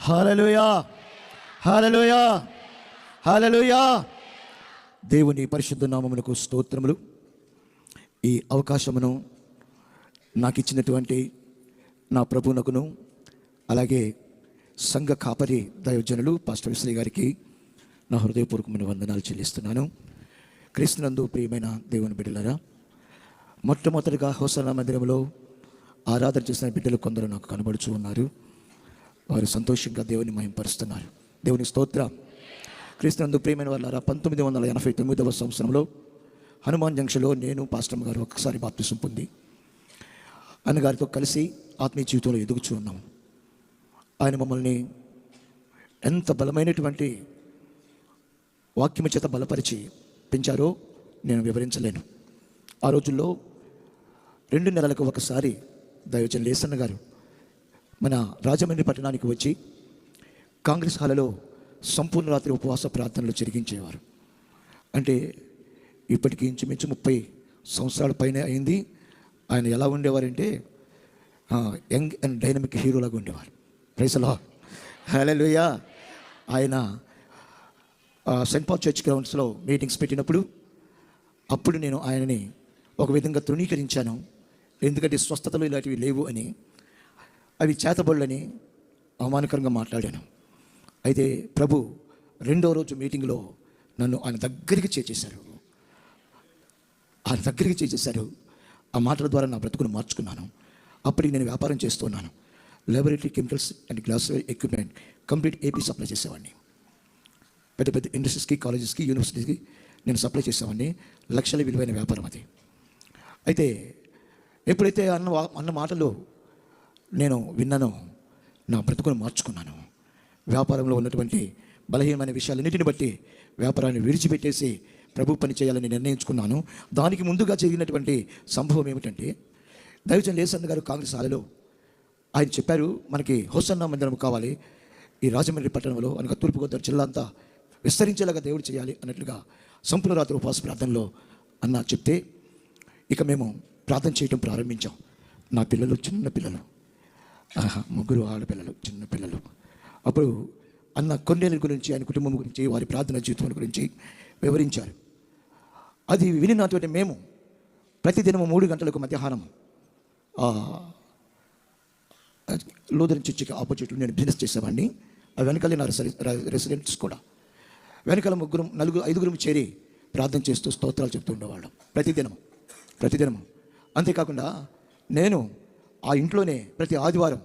Hallelujah. Hallelujah. Hallelujah. దేవుని పరిశుద్ధ నామములకు స్తోత్రములు. ఈ అవకాశమును నాకు ఇచ్చినటువంటి నా ప్రభువునకును అలాగే సంఘ కాపరి దైవజనులు పాస్టర్ విశ్రీ గారికి నా హృదయపూర్వకమైన వందనాలు చెల్లిస్తున్నాను. క్రీస్తునందు ప్రియమైన దేవుని బిడ్డలారా మొట్టమొదటిగా హోసన మందిరంలో ఆరాధన చేసిన బిడ్డలు కొందరు నాకు కనబడుచు ఉన్నారు. వారు సంతోషంగా దేవుని మహింపరుస్తున్నారు. దేవుని స్తోత్ర. క్రీస్తునందు ప్రియమైన వాళ్ళారా పంతొమ్మిది వందల ఎనభై తొమ్మిదవ సంవత్సరంలో హనుమాన్ జంక్షన్లో నేను పాస్టమ్ గారు ఒక్కసారి బాప్తిసం పొంది అన్నగారితో కలిసి ఆత్మీయ జీవితంలో ఎదుగుచూ ఉన్నాం ఆయన మమ్మల్ని ఎంత బలమైనటువంటి వాక్యము చేత బలపరిచి పెంచారో నేను వివరించలేను. ఆ రోజుల్లో రెండు నెలలకు ఒకసారి దైవజన్ లేసన్న గారు మన రాజమండ్రి పట్టణానికి వచ్చి కాంగ్రెస్ హాలలో సంపూర్ణ రాత్రి ఉపవాస ప్రార్థనలు జరిగించేవారు. అంటే ఇప్పటికి ఇంచుమించు ముప్పై సంవత్సరాల పైన అయింది. ఆయన ఎలా ఉండేవారంటే యంగ్ అండ్ డైనమిక్ హీరోలాగా ఉండేవారు. ప్రైసలా హలోయా ఆయన సెంట్ పాల్ చర్చ్ గ్రౌండ్స్లో మీటింగ్స్ పెట్టినప్పుడు అప్పుడు నేను ఆయనని ఒక విధంగా తృణీకరించాను. ఎందుకంటే స్వస్థతలు ఇలాంటివి లేవు అని అవి చేతబడులని అవమానకరంగా మాట్లాడాను. అయితే ప్రభు రెండో రోజు మీటింగ్లో నన్ను ఆయన దగ్గరికి చేసేశారు ఆయన దగ్గరికి చేసేశారు ఆ మాటల ద్వారా నా బ్రతుకును మార్చుకున్నాను. అప్పటికి నేను వ్యాపారం చేస్తున్నాను laboratory chemicals and glass equipment complete AP supply చేసేవాడిని. పెద్ద పెద్ద ఇండస్ట్రీస్కి కాలేజెస్కి యూనివర్సిటీస్కి నేను సప్లై చేసేవాడిని. లక్షల విలువైన వ్యాపారం అది. అయితే ఎప్పుడైతే అన్న అన్న మాటలు నేను విన్నాను నా బ్రతుకును మార్చుకున్నాను. వ్యాపారంలో ఉన్నటువంటి బలహీనమైన విషయాలన్నిటిని బట్టి వ్యాపారాన్ని విడిచిపెట్టేసి ప్రభు పని చేయాలని నిర్ణయించుకున్నాను. దానికి ముందుగా జరిగినటువంటి సంభవం ఏమిటంటే దైవజన్ లేసన్న గారు కాంగ్రెస్ హాలలో ఆయన చెప్పారు మనకి హోసన్న మందిరం కావాలి ఈ రాజమండ్రి పట్టణంలో అనగా తూర్పుగోదావరి జిల్లా అంతా విస్తరించేలాగా దేవుడు చేయాలి అన్నట్లుగా సంపూర్ణ రాత్రి ఉపవాస ప్రార్థనలో అన్న చెప్తే ఇక మేము ప్రార్థన చేయటం ప్రారంభించాం. నా పిల్లలు చిన్న పిల్లలు. ఆహా, ముగ్గురు ఆడపిల్లలు చిన్న పిల్లలు. అప్పుడు అన్న కొన్నేళ్ళ గురించి ఆయన కుటుంబం గురించి వారి ప్రార్థన జీవితం గురించి వివరించారు. అది వినినటువంటి మేము ప్రతిదినము మూడు గంటలకు మధ్యాహ్నం ఆ, చర్చికి ఆపోజిట్ నేను బిజినెస్ చేసేవాడిని. ఆ వెనకాలే నా రెసిడెంట్స్ కూడా. వెనకాల ముగ్గురు నలుగురు ఐదుగురు చేరి ప్రార్థన చేస్తూ స్తోత్రాలు చెప్తూ ఉండేవాళ్ళం. ప్రతిదినం ప్రతిదినం అంతేకాకుండా నేను ఆ ఇంట్లోనే ప్రతి ఆదివారం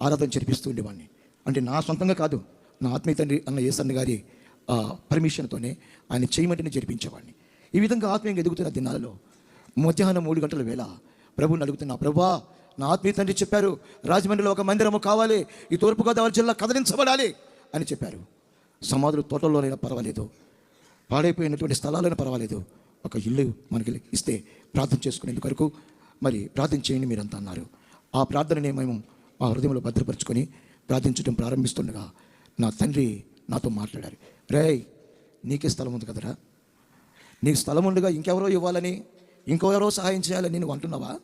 ఆరాధన జరిపిస్తూ ఉండేవాడిని. అంటే నా సొంతంగా కాదు నా ఆత్మీయ తండ్రి అన్న ఏసన్న గారి ఆ, పర్మిషన్తోనే ఆయన చేయమంటేనే జరిపించేవాడిని. ఈ విధంగా ఆత్మీయంగా ఎదుగుతున్న దినాలలో మధ్యాహ్నం మూడు గంటల వేళ ప్రభుని అడుగుతున్నా ప్రభా నా ఆత్మీయ తండ్రి చెప్పారు రాజమండ్రిలో ఒక మందిరము కావాలి ఈ తూర్పుగోదావరి జిల్లా కదిలించబడాలి అని చెప్పారు. సమాధులు తోటల్లోనైనా పర్వాలేదు పాడైపోయినటువంటి స్థలాలైనా పర్వాలేదు ఒక ఇల్లు మనకి ఇస్తే ప్రార్థన చేసుకునేందుకు వరకు మరి ప్రార్థన చేయండి మీరంతా అన్నారు. ఆ ప్రార్థనని మేము మా హృదయంలో భద్రపరుచుకొని ప్రార్థించడం ప్రారంభిస్తుండగా నా తండ్రి నాతో మాట్లాడారు. రేయ్ నీకే స్థలం ఉంది కదరా? నీకు స్థలం ఉండగా ఇంకెవరో ఇవ్వాలని ఇంకెవరో సహాయం చేయాలని నువ్వు అంటున్నావా?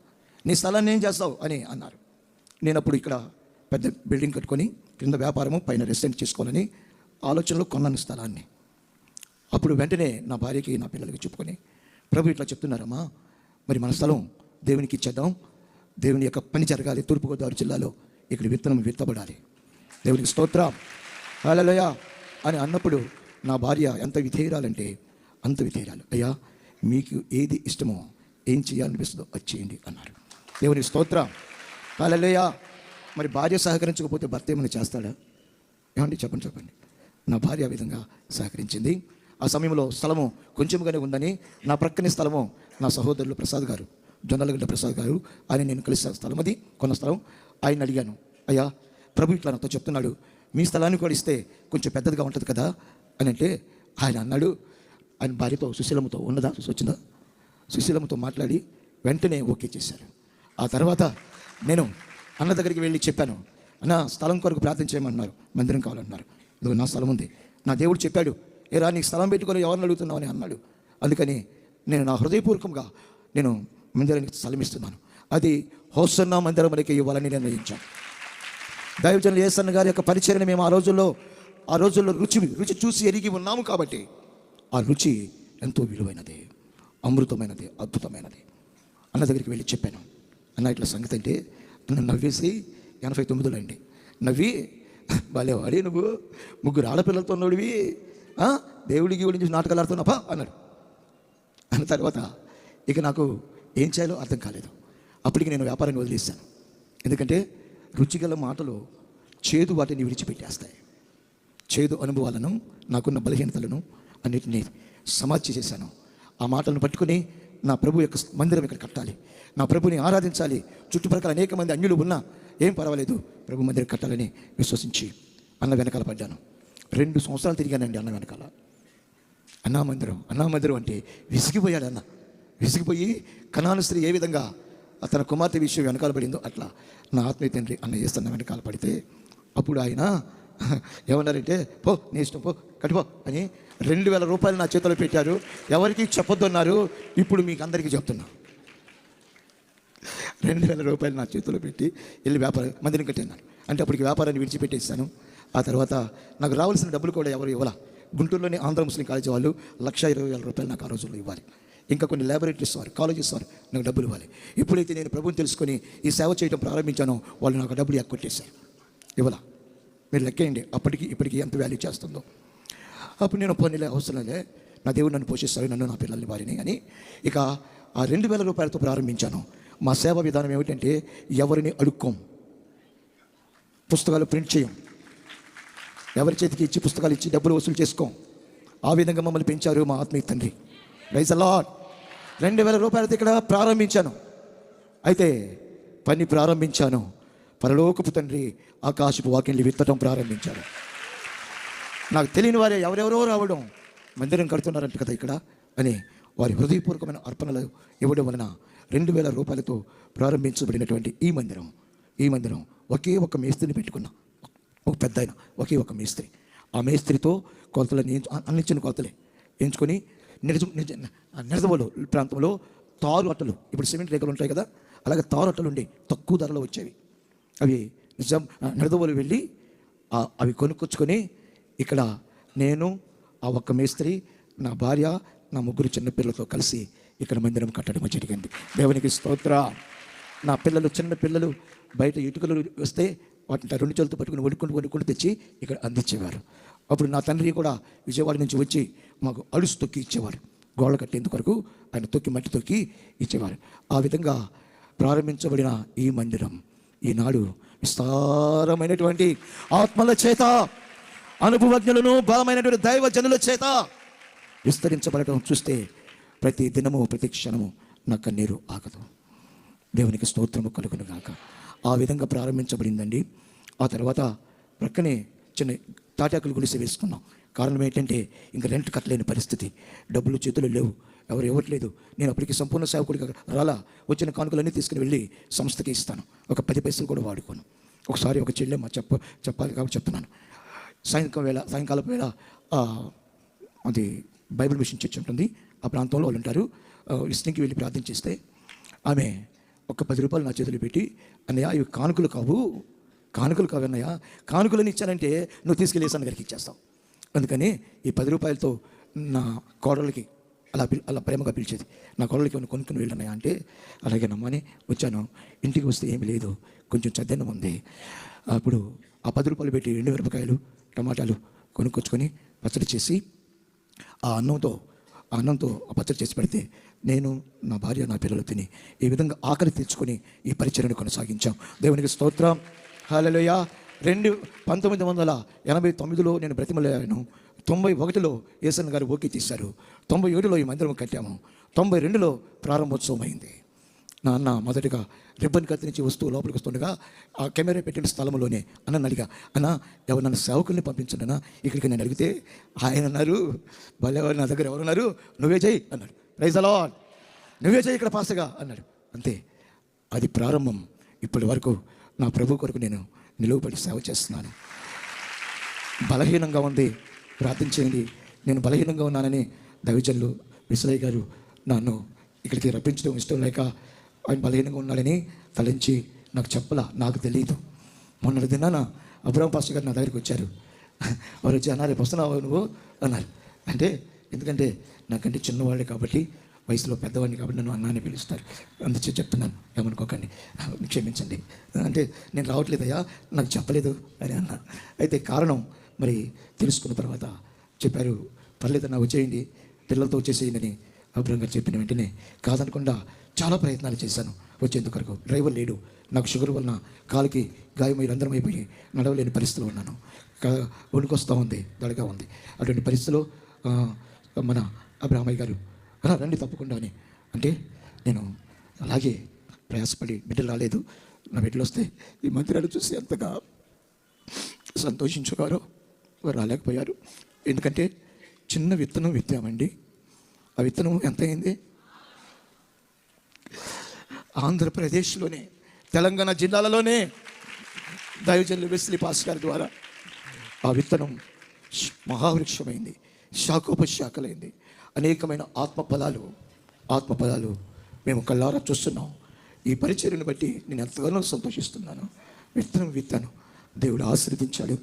నీ స్థలాన్ని ఏం చేస్తావు అని అన్నారు. నేను అప్పుడు ఇక్కడ పెద్ద బిల్డింగ్ కట్టుకొని కింద వ్యాపారము పైన రెసిడెంట్ చేసుకోవాలని ఆలోచనలో కొన్నాను స్థలాన్ని. అప్పుడు వెంటనే నా భార్యకి నా పిల్లలకి చెప్పుకొని ప్రభు ఇట్లా చెప్తున్నారమ్మా. మరి మన స్థలం దేవునికి ఇచ్చేద్దాం. దేవుని యొక్క పని జరగాలి. తూర్పుగోదావరి జిల్లాలో ఇక్కడ విత్తనం విత్తబడాలి. దేవునికి స్తోత్ర. హల్లెలూయా అని అన్నప్పుడు నా భార్య ఎంత విధేయరాలంటే అంత విధేయరాలు. అయ్యా మీకు ఏది ఇష్టమో ఏం చేయాలనిపిస్తుందో అది చేయండి అన్నారు. దేవుని స్తోత్ర. హల్లెలూయా. మరి భార్య సహకరించకపోతే భర్త ఏమైనా చేస్తాడా? ఏమండి? చెప్పండి చెప్పండి. నా భార్య ఆ విధంగా సహకరించింది. ఆ సమయంలో స్థలము కొంచెంగానే ఉందని నా ప్రక్కనే స్థలము నా సహోదరులు ప్రసాద్ గారు జొన్నలగడ్డ ప్రసాద్ గారు ఆయన నేను కలిసిన స్థలం అది కొన్న స్థలం. ఆయన అడిగాను అయ్యా ప్రభు ఇట్లా నాతో చెప్తున్నాడు. మీ స్థలాన్ని కూడా ఇస్తే కొంచెం పెద్దదిగా ఉంటుంది కదా? అని అంటే ఆయన అన్నాడు. ఆయన భార్యతో సుశీలమ్మతో ఉన్నదా? వచ్చిందా? సుశీలమ్మతో మాట్లాడి వెంటనే ఓకే చేశారు. ఆ తర్వాత నేను అన్న దగ్గరికి వెళ్ళి చెప్పాను. అన్న స్థలం కొరకు ప్రార్థన చేయమన్నారు. మందిరం కావాలన్నారు. ఇదిగో నా స్థలం ఉంది. నా దేవుడు చెప్పాడు. ఏరా నీకు స్థలం పెట్టుకొని ఎవరిని అడుగుతున్నావు? అని అన్నాడు. అందుకని నేను నా హృదయపూర్వకంగా నేను మందిరానికి సలమిస్తున్నాను. అది హోసన్న మందిరం మనకి ఇవ్వాలని నిర్ణయించాను. దైవజనులు యేసన్న గారి యొక్క పరిచయని మేము ఆ రోజుల్లో ఆ రోజుల్లో రుచి రుచి చూసి ఎరిగి ఉన్నాము కాబట్టి ఆ రుచి ఎంతో విలువైనది అమృతమైనది అద్భుతమైనది. అన్న దగ్గరికి వెళ్ళి చెప్పాను. అన్న ఇట్లా సంగతి అంటే నన్ను నవ్వేసి ఎనభై తొమ్మిదిలో అండి. నవ్వి భలే నువ్వు. ముగ్గురు ఆడపిల్లలతో ఉన్నోడివి ఆ? దేవుడికి గురించి నాటకాలు ఆడుతున్నాపా అన్నాడు. అన్న తర్వాత ఇక నాకు ఏం చేయాలో అర్థం కాలేదు. అప్పటికి నేను వ్యాపారాన్ని వదిలేశాను. ఎందుకంటే రుచిగల మాటలు చేదు వాటిని విడిచిపెట్టేస్తాయి. చేదు అనుభవాలను నాకున్న బలహీనతలను అన్నిటినీ సమాధి చేశాను ఆ మాటలను పట్టుకుని నా ప్రభు యొక్క మందిరం ఇక్కడ కట్టాలి. నా ప్రభుని ఆరాధించాలి. చుట్టుపక్కల అనేక మంది అన్యులు ఉన్నా ఏం పర్వాలేదు. ప్రభు మందిరం కట్టాలని విశ్వసించి అన్న వెనకాల పడ్డాను. రెండు సంవత్సరాలు తిరిగానండి అన్న వెనకాల. అన్నా మందిరం అన్నా మందిరం అంటే విసిగిపోయాడు అన్న. విసిగిపోయి కణాను స్త్రీ ఏ విధంగా తన కుమార్తె విషయం వెనకాల పడిందో అట్లా నా ఆత్మీయ తండ్రి అన్న చేస్తున్న వెనకాల పడితే అప్పుడు ఆయన ఏమన్నారంటే పో నీ ఇష్టం పో కట్టుపో అని రెండు వేల రూపాయలు నా చేతిలో పెట్టారు. ఎవరికి చెప్పొద్దు అన్నారు ఇప్పుడు మీకు అందరికీ చెప్తున్నా. రెండు వేల రూపాయలు నా చేతిలో పెట్టి వెళ్ళి వ్యాపారం మందిని కట్టేన్నాను అంటే అప్పటికి వ్యాపారాన్ని విడిచిపెట్టేస్తాను ఆ తర్వాత నాకు రావాల్సిన డబ్బులు కూడా ఎవరు ఇవ్వాల? గుంటూరులోని ఆంధ్ర ముస్లిం కాలేజీ వాళ్ళు లక్ష ఇరవై వేల రూపాయలు నాకు ఆ రోజుల్లో ఇవ్వాలి. ఇంకా కొన్ని ల్యాబొరేటరీస్ వారు కాలేజెస్ వారు నాకు డబ్బులు ఇవ్వాలి. ఇప్పుడైతే నేను ప్రభుని తెలుసుకొని ఈ సేవ చేయడం ప్రారంభించానో వాళ్ళు నాకు డబ్బులు ఎక్కొట్టేశారు ఇవ్వాల? మీరు లెక్కేయండి. అప్పటికి ఇప్పటికి ఎంత వాల్యూ చేస్తుందో. అప్పుడు నేను పోనీలే అవసరంలే నా దేవుడు నన్ను పోషిస్తాడు నన్ను నా పిల్లల్ని వారిని అని. ఇక ఆ రెండు వేల రూపాయలతో ప్రారంభించాను. మా సేవ విధానం ఏమిటంటే ఎవరిని అడుక్కోం. పుస్తకాలు ప్రింట్ చేయం. ఎవరి చేతికి ఇచ్చి పుస్తకాలు ఇచ్చి డబ్బులు వసూలు చేసుకోం. ఆ విధంగా మమ్మల్ని పెంచారు మా ఆత్మీయ తండ్రి. రైస్ అలాట్ రెండు వేల రూపాయలతో ఇక్కడ ప్రారంభించాను. అయితే పని ప్రారంభించాను. పరలోకపు తండ్రి ఆకాశపు వాక్యాన్ని విత్తటం ప్రారంభించాను నాకు తెలియని వారే ఎవరెవరో రావడం మందిరం కడుతున్నారంట కదా ఇక్కడ అని వారి హృదయపూర్వకమైన అర్పణలు ఇవ్వడం వలన రెండు వేల రూపాయలతో ప్రారంభించబడినటువంటి ఈ మందిరం ఈ మందిరం ఒకే ఒక మేస్త్రిని పెట్టుకున్నా. ఒక పెద్ద ఒకే ఒక మేస్త్రి. ఆ మేస్త్రితో కొలతలు అన్నిచ్చిన కొలతలే ఎంచుకొని నిజ నిజ ప్రాంతంలో తారు అట్టలు ఇప్పుడు సిమెంట్ రేఖలు ఉంటాయి కదా అలాగే తారు అట్టలు ఉండే తక్కువ ధరలో వచ్చేవి. అవి నిజం నిడదవోలు వెళ్ళి అవి కొనుక్కొచ్చుకొని ఇక్కడ నేను ఆ ఒక్క మేస్త్రి నా భార్య నా ముగ్గురు చిన్నపిల్లలతో కలిసి ఇక్కడ మందిరం కట్టడం జరిగింది. దేవునికి స్తోత్ర. నా పిల్లలు చిన్న పిల్లలు బయట ఇటుకలు వస్తే వాటిని రెండు చేతులతో పట్టుకుని వడుకుంటూ వడుకుంటూ తెచ్చి ఇక్కడ అందించేవారు. అప్పుడు నా తండ్రి కూడా విజయవాడ నుంచి వచ్చి మాకు అడుసు తొక్కి ఇచ్చేవారు. గోడ కట్టేందుకు వరకు ఆయన తొక్కి మట్టి తొక్కి ఇచ్చేవారు. ఆ విధంగా ప్రారంభించబడిన ఈ మందిరం ఈనాడు విస్తారమైనటువంటి ఆత్మల చేత అనుభవజ్ఞులను బలమైనటువంటి దైవ జనుల చేత విస్తరించబడటం చూస్తే ప్రతి దినము ప్రతి క్షణము నా కన్నీరు ఆగదు. దేవునికి స్తోత్రము కలుగును గాక. ఆ విధంగా ప్రారంభించబడిందండి. ఆ తర్వాత ప్రక్కనే చిన్న తాటాకులు గుడిసె వేసుకున్నాం. కారణం ఏంటంటే ఇంక రెంట్ కట్టలేని పరిస్థితి. డబ్బులు చేతులు లేవు. ఎవరు ఇవ్వట్లేదు. నేను అప్పటికి సంపూర్ణ సేవకుడికి రాలా వచ్చిన కానుకలన్నీ తీసుకుని వెళ్ళి సంస్థకి ఇస్తాను. ఒక పది పైసలు కూడా వాడుకోను. ఒకసారి ఒక చెల్లెమ్మ చెప్ప చెప్పాలి కాబట్టి చెప్తున్నాను. సాయంకాలం వేళ సాయంకాలం వేళ అది బైబిల్ మిషన్ చర్చ్ ఉంటుంది. ఆ ప్రాంతంలో వాళ్ళు ఉంటారు. ఇస్టింగ్కి వెళ్ళి ప్రార్థన చేస్తే ఆమె ఒక పది రూపాయలు నా చేతులు పెట్టి అన్నయ్య ఇవి కానుకలు కావు. కానుకలు కావు అన్నయ్య కానుకలను ఇచ్చానంటే నువ్వు తీసుకెళ్ళి ఏసన్న గారికి ఇచ్చేస్తావు. అందుకని ఈ పది రూపాయలతో నా కోడలకి అలా పిల్ అలా ప్రేమగా పిలిచేది. నా కోడలకి ఏమైనా కొనుక్కుని వెళ్ళన్నయ్య అంటే అలాగే నమ్మని వచ్చాను. ఇంటికి వస్తే ఏమి లేదు. కొంచెం చద్దన్నం ఉంది. అప్పుడు ఆ పది రూపాయలు పెట్టి ఎండు మిరపకాయలు టమాటాలు కొనుక్కొచ్చుకొని పచ్చడి చేసి ఆ అన్నంతో ఆ అన్నంతో ఆ పచ్చడి చేసి పెడితే నేను నా భార్య నా పిల్లలు తిని ఈ విధంగా ఆకలి తీర్చుకొని ఈ పరిచయను కొనసాగించాం. దేవునికి స్తోత్రం. హల్లెలూయా రెండు పంతొమ్మిది వందల ఎనభై తొమ్మిదిలో నేను బ్రతిమలయ్యాను తొంభై ఒకటిలో ఏసన్ గారు ఓకే తీశారు తొంభై ఏడులో ఈ మందిరం కట్టాము. తొంభై రెండులో ప్రారంభోత్సవం అయింది నా అన్న మొదటిగా రిబ్బన్ కత్తిరించి వస్తూ లోపలికి వస్తుండగా ఆ కెమెరా పెట్టిన స్థలంలోనే అన్న అడిగా అన్న ఎవరు నన్ను సేవకుల్ని పంపించండి ఇక్కడికి నేను అడిగితే ఆయన అన్నారు వాళ్ళు నా దగ్గర ఎవరున్నారు నువ్వే చేయి అన్నాడు. రైజ్ అలాడ్ నువ్వే చేయి ఇక్కడ పాస్గా అన్నాడు. అంతే. అది ప్రారంభం. ఇప్పటి వరకు నా ప్రభు కొరకు నేను నిలువబడి సేవ చేస్తున్నాను. బలహీనంగా ఉంది. ప్రార్థించేయండి నేను బలహీనంగా ఉన్నానని దవిజన్లు విశ్వయ్య గారు నన్ను ఇక్కడికి రప్పించడం ఇష్టం లేక ఆయన బలహీనంగా ఉన్నాడని తలంచి నాకు చెప్పలా నాకు తెలియదు మొన్నటి దినాన అబ్రహం పాస్టర్ గారు నా దగ్గరికి వచ్చారు. వారు వచ్చి అన్నారు వస్తున్నావు నువ్వు? అన్నారు. అంటే ఎందుకంటే నాకంటే చిన్నవాళ్ళే కాబట్టి వయసులో పెద్దవాడిని కాబట్టి నన్ను అన్నాన్ని పిలుస్తారు. అందుచే చెప్తున్నాను ఏమనుకోకండి. క్షమించండి అంటే నేను రావట్లేదయ్యా నాకు చెప్పలేదు అని అన్నా. అయితే కారణం మరి తెలుసుకున్న తర్వాత చెప్పారు పర్లేదన్నా వచ్చేయండి. పిల్లలతో వచ్చేసేయండి అబ్రహం గారు చెప్పిన వెంటనే కాదనకుండా చాలా ప్రయత్నాలు చేశాను. వచ్చేందుకు వరకు డ్రైవర్ లేడు. నాకు షుగర్ వలన కాలుకి గాయమై రంధ్రం అయిపోయి నడవలేని పరిస్థితిలో ఉన్నాను. కా- వణుకొస్తూ ఉంది దడగా ఉంది. అటువంటి పరిస్థితిలో మన అబ్రహమయ్య గారు రండి తప్పకుండా అని. అంటే నేను అలాగే ప్రయాసపడి బిడ్డలు రాలేదు. నా బిడ్డలు వస్తే ఈ మందిరాలు చూసి ఎంతగా సంతోషించుగారో వారు రాలేకపోయారు. ఎందుకంటే చిన్న విత్తనం విత్తామండి. ఆ విత్తనం ఎంత అయింది ఆంధ్రప్రదేశ్లోనే తెలంగాణ జిల్లాలలోనే దైవజనులు వెస్లీ పాస్ గారి ద్వారా ఆ విత్తనం మహావృక్షమైంది శాఖోపశాఖలైంది. అనేకమైన ఆత్మఫలాలు ఆత్మఫలాలు మేము కళ్ళారా చూస్తున్నాం. ఈ పరిచర్యను బట్టి నేను ఎంతగానో సంతోషిస్తున్నాను. విత్తనం విత్తాను. దేవుడు ఆశీర్వదించాడు.